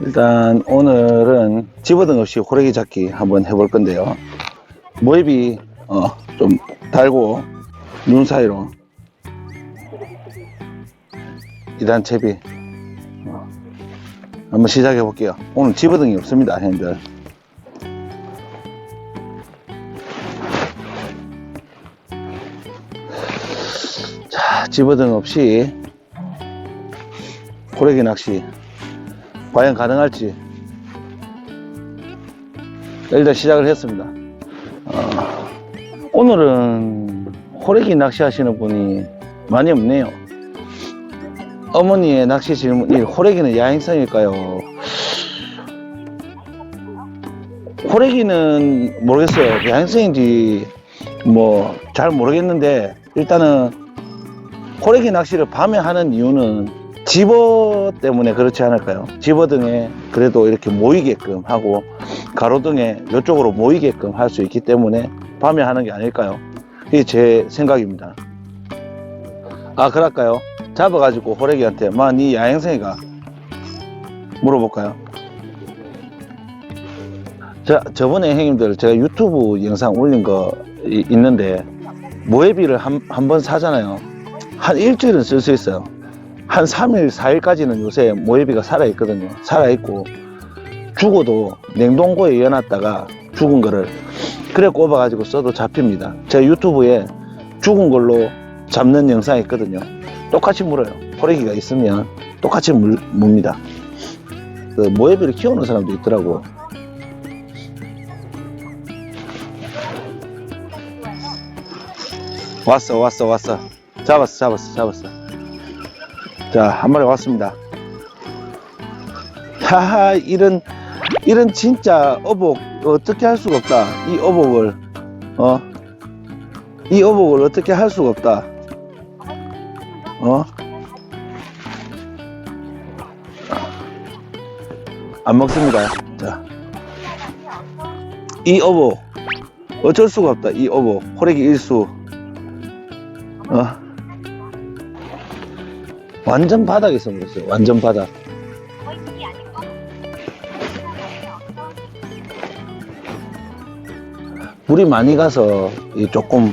일단 오늘은 집어등 없이 호래기 잡기 한번 해볼 건데요. 모입이 어, 좀 달고 눈 사이로 2단 채비 어, 한번 시작해 볼게요. 오늘 집어등이 없습니다, 형님들. 자, 집어등 없이 호래기 낚시 과연 가능할지 일단 시작을 했습니다. 어, 오늘은 호래기 낚시하시는 분이 많이 없네요. 어머니의 낚시 질문 이 호래기는 야행성일까요? 호래기는 모르겠어요. 야행성인지 뭐 잘 모르겠는데 일단은 호래기 낚시를 밤에 하는 이유는 집어 때문에 그렇지 않을까요? 집어 등에 그래도 이렇게 모이게끔 하고 가로등에 이쪽으로 모이게끔 할 수 있기 때문에 밤에 하는 게 아닐까요? 이게 제 생각입니다. 아, 그럴까요? 잡아가지고 호래기한테, 마, 니 야행성이가? 물어볼까요? 자, 저번에 형님들 제가 유튜브 영상 올린 거 이- 있는데, 모해비를 한, 한 번 사잖아요. 한 일주일은 쓸 수 있어요. 한 3일, 4일까지는 요새 모해비가 살아있거든요. 살아있고, 죽어도 냉동고에 이어놨다가 죽은 거를 그래 꼽아가지고 써도 잡힙니다. 제 유튜브에 죽은 걸로 잡는 영상이 있거든요. 똑같이 물어요. 호래기가 있으면 똑같이 물, 묻니다. 그 모해비를 키우는 사람도 있더라고. 왔어, 왔어, 왔어. 잡았어, 잡았어, 잡았어. 자, 한 마리 왔습니다. 하하, 이런, 이런 진짜 어복, 어떻게 할 수가 없다. 이 어복을, 어? 이 어복을 어떻게 할 수가 없다. 어? 안 먹습니다. 자. 이 어복. 어쩔 수가 없다. 이 어복. 호래기 일수. 어? 완전 바닥에서 먹었어요. 완전 바닥. 물이 많이 가서 이 조금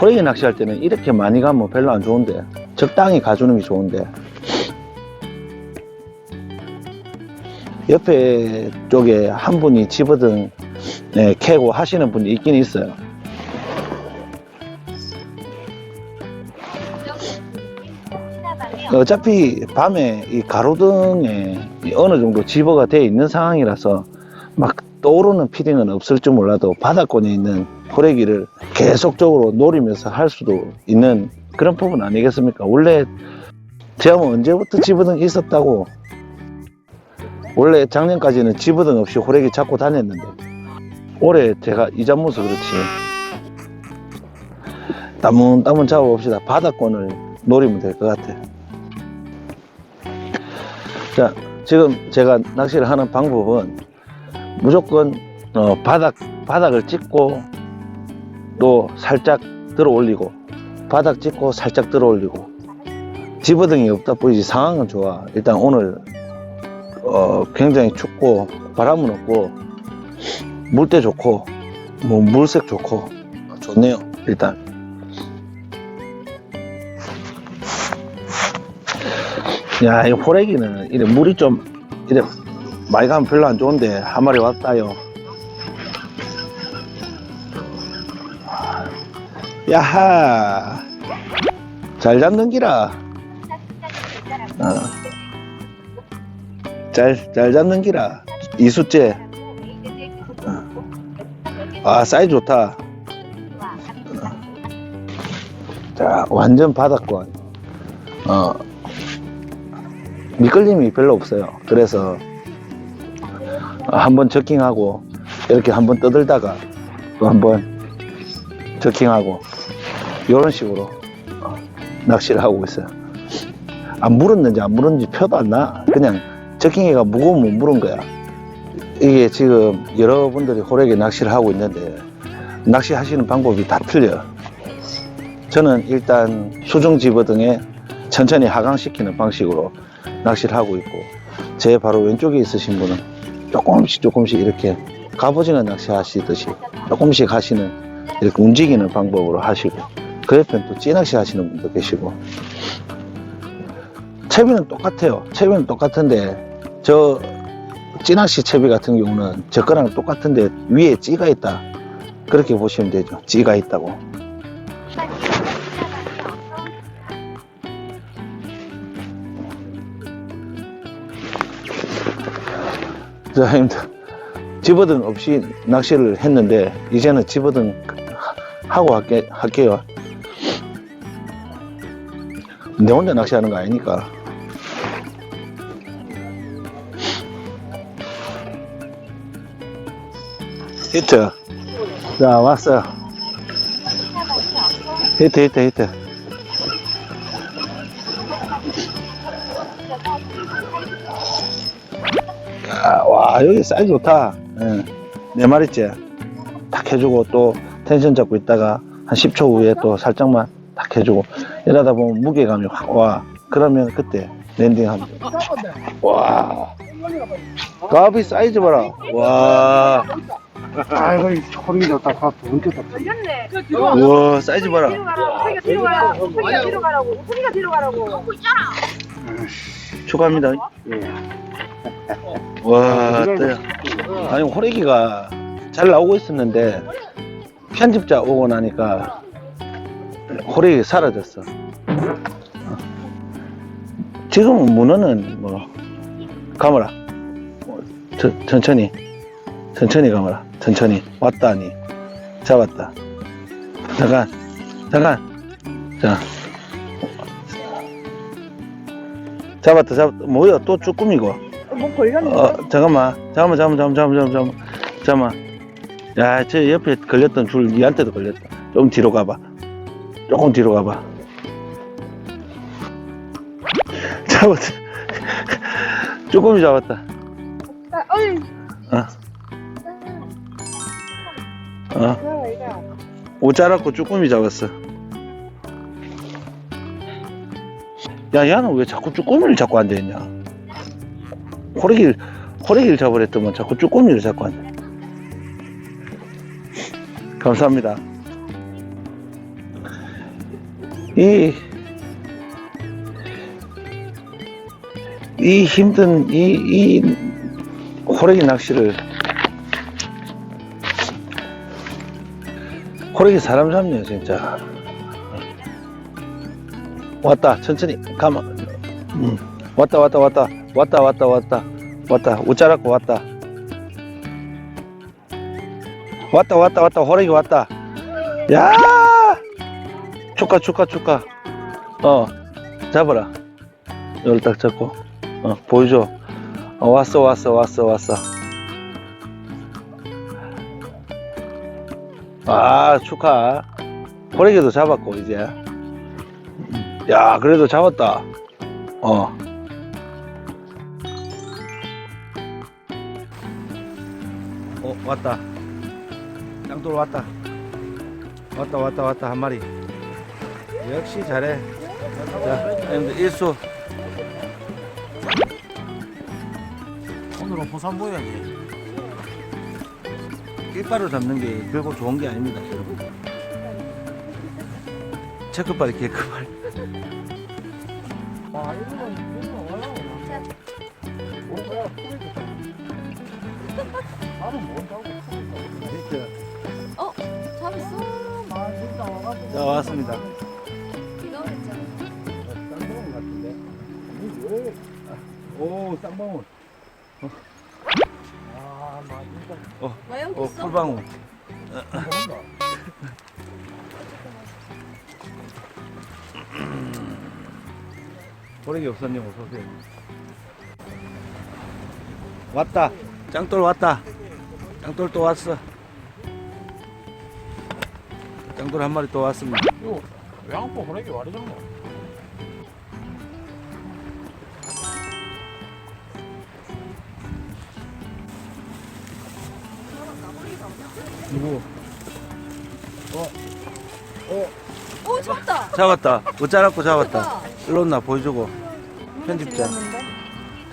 호래기 낚시할 때는 이렇게 많이 가면 별로 안 좋은데 적당히 가주는 게 좋은데 옆에 쪽에 한 분이 집어등 네, 캐고 하시는 분이 있긴 있어요. 어차피 밤에 이 가로등에 이 어느 정도 집어가 되어 있는 상황이라서 막 떠오르는 피딩은 없을지 몰라도 바닥권에 있는 호래기를 계속적으로 노리면서 할 수도 있는 그런 부분 아니겠습니까? 원래 제가 뭐 언제부터 집어등 있었다고? 원래 작년까지는 집어등 없이 호래기 잡고 다녔는데 올해 제가 이자무서 그렇지. 따문따문 잡아봅시다. 바닥권을 노리면 될 것 같아 자 지금 제가 낚시를 하는 방법은 무조건 어, 바닥 바닥을 찍고 또 살짝 들어 올리고 바닥 찍고 살짝 들어 올리고. 집어등이 없다 보이지 상황은 좋아. 일단 오늘 어, 굉장히 춥고 바람은 없고 물때 좋고 뭐 물색 좋고 좋네요 일단 야 이 호래기는 이래 물이 좀 이래 많이 가면 별로 안 좋은데 한 마리 왔다요. 야하. 잘 잡는 기라. 어. 잘, 잘 잡는 기라. 이수째 아 사이즈 좋다. 자 완전 바닥권. 어 미끌림이 별로 없어요. 그래서 한번 저킹하고 이렇게 한번 떠들다가 또 한번 저킹하고 이런 식으로 어, 낚시를 하고 있어요. 안 물었는지 안 물었는지 표도 안 나. 그냥 저킹이가 무거우면 못 물은 거야. 이게 지금 여러분들이 호래기 낚시를 하고 있는데 낚시하시는 방법이 다 틀려요. 저는 일단 수중 집어 등에 천천히 하강시키는 방식으로 낚시를 하고 있고 제 바로 왼쪽에 있으신 분은 조금씩 조금씩 이렇게 갑오징어 낚시 하시듯이 조금씩 하시는 이렇게 움직이는 방법으로 하시고 그 옆에는 또 찌낚시 하시는 분도 계시고. 채비는 똑같아요. 채비는 똑같은데 저 찌낚시 채비 같은 경우는 저 거랑 똑같은데 위에 찌가 있다. 그렇게 보시면 되죠. 찌가 있다고 자, 형님들. 집어등 없이 낚시를 했는데, 이제는 집어등 하고 할게, 할게요. 내 혼자 낚시하는 거 아니니까. 히트. 자, 왔어요. 히트, 히트, 히트. 야, 와, 여기 사이즈 좋다. 예. 네 마리째. 탁 해주고 또 텐션 잡고 있다가 한 10초 후에 또 살짝만 탁 해주고 이러다 보면 무게감이 확 와. 그러면 그때 랜딩하면 돼. 와. 가비 사이즈 봐라. 와. 아이고, 이 소리가 다두 번째 다. 걸렸네. 우와, 사이즈 봐라. 뒤로 가라. 소리가 뒤로 가라. 소리가 뒤로 가라고. 소리가 뒤로 가라고. 축하합니다. 와, 또 아니, 호래기가 잘 나오고 있었는데, 편집자 오고 나니까, 호래기 사라졌어. 지금은 문어는 뭐, 가머라. 뭐, 저- 천천히. 천천히 가머라. 천천히. 왔다니. 잡았다. 잠깐. 잠깐. 자. 잡았다, 잡았다. 뭐야, 또 쭈꾸미고. 뭐 걸렸는데? 어, 잠깐만. 잠깐만, 잠깐만, 잠깐만, 잠깐만, 잠깐만. 야, 저 옆에 걸렸던 줄 니한테도 걸렸다. 좀 뒤로 가봐. 조금 뒤로 가봐. 잡았다. 쭈꾸미 잡았다. 아, 어이. 어, 어. 그거 이거. 옷 자랐고 쭈꾸미 잡았어. 야, 야는 왜 자꾸 쭈꾸미를 잡고 앉아있냐? 호래기를, 호래기를 잡으랬더만 자꾸 쭈꾸미를 잡고 앉아. 감사합니다. 이, 이 힘든, 이, 이 호래기 낚시를 호래기 사람 잡네요 진짜 왔다 천천히 가마 음. 왔다 왔다 왔다. 왔다 왔다 왔다. 왔다. 웃자라고 왔다. 왔다 왔다 왔다. 호래기 왔다. 야! 축하 축하 축하. 어 잡아라. 여기 딱 잡고. 어 보여줘. 어, 왔어 왔어 왔어 왔어. 아 축하. 호래기도 잡았고 이제. 야 그래도 잡았다. 어 왔다. 양돌 왔다. 왔다, 왔다, 왔다, 한 마리. 역시 잘해. 자, 형님들 일수. 오늘은 보산 보여야지. 깃발을 잡는 게 결국 좋은 게 아닙니다, 여러분. 체크발이 개크발. 아, 이거는 뭔다고 어? 잡았어? 자, 왔습니다. 이거 했잖아. 쌍방울 같은데. 이게 왜? 오, 쌍방울. 진짜. 와 여기 어, 있어? 풀방울. 뭔가. 호래기 없었님 어서 오세요. 왔다. 짱돌 왔다. 짱돌 또 왔어. 짱돌 한 마리 또 왔습니다. 이거 외양포 호래기 와리잖아. 누구? 오 잡았다. 잡았다. 못 자랐고 잡았다. 일로 나 보여주고. 편집자.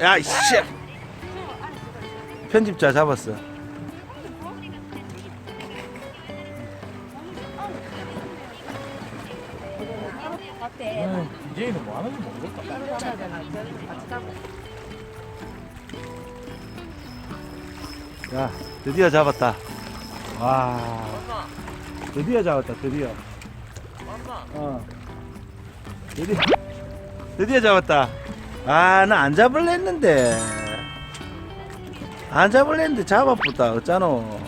야, 이씨. 편집자 잡았어. 야, 드디어 잡았다. 와. 드디어 잡았다, 드디어. 어. 드디어, 드디어 잡았다. 아, 나 안 잡을래 했는데. 안 잡을래 했는데 잡아보다. 어쩌노.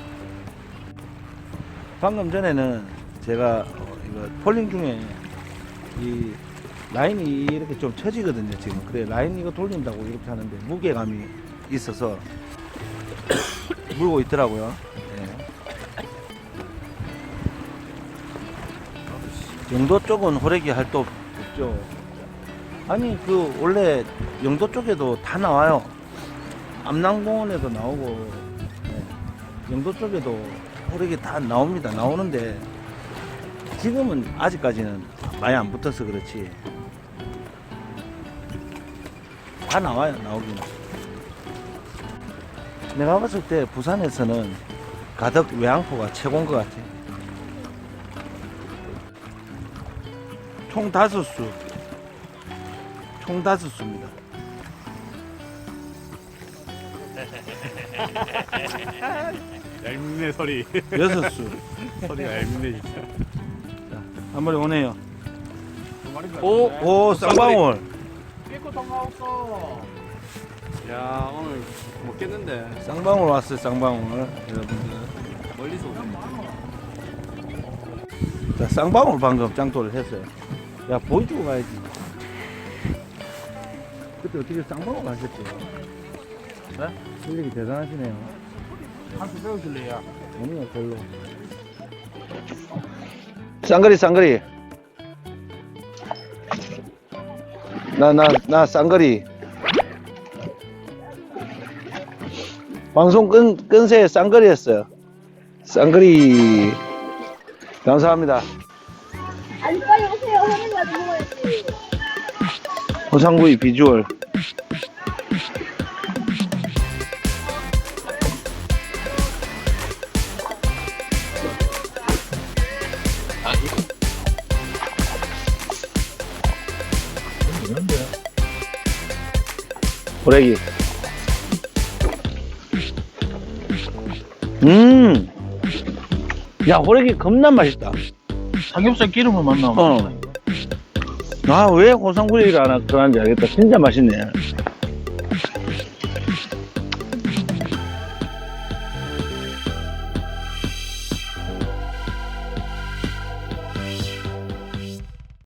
방금 전에는 제가 어, 이거 폴링 중에 이 라인이 이렇게 좀 처지거든요, 지금. 그래, 라인 이거 돌린다고 이렇게 하는데 무게감이 있어서 물고 있더라고요. 예. 영도 쪽은 호래기 할도 없죠. 아니 그 원래 영도 쪽에도 다 나와요. 암남공원에도 나오고 예. 영도 쪽에도 호래기 다 나옵니다. 나오는데 지금은 아직까지는 많이 안 붙어서 그렇지. 다 나와요 나오기는. 내가 봤을 때 부산에서는 가덕 외항포가 최고인 것 같아. 총 다섯 수. 총 다섯 수입니다. 얄밉네 소리. 여섯 수. 소리가 얄밉네 진짜. 한 마리 오네요. 오, 오, 쌍방울. 깨끗 통과했어. 야 오늘 먹겠는데 쌍방울 왔어요, 쌍방울. 여러분들. 멀리서 오네. 자, 쌍방울 방금 짱돌을 했어요. 야, 보여주고 가야지. 그때 어떻게 쌍방울 하셨죠? 네? 실력이 대단하시네요. 한수 배우실래요? 아니요, 별로. 쌍거리, 쌍거리. 나, 나, 나 쌍거리. 방송 끈, 끈새 쌍거리 했어요. 쌍거리. 감사합니다. 아니 빨리 오세요. 하는 거 먹어야지. 호상구이 비주얼. 호래기. 음. 야, 호래기 겁나 맛있다. 삼겹살 기름을 만나. 어. 아, 왜 호상구이를 안 하는지 알겠다. 진짜 맛있네.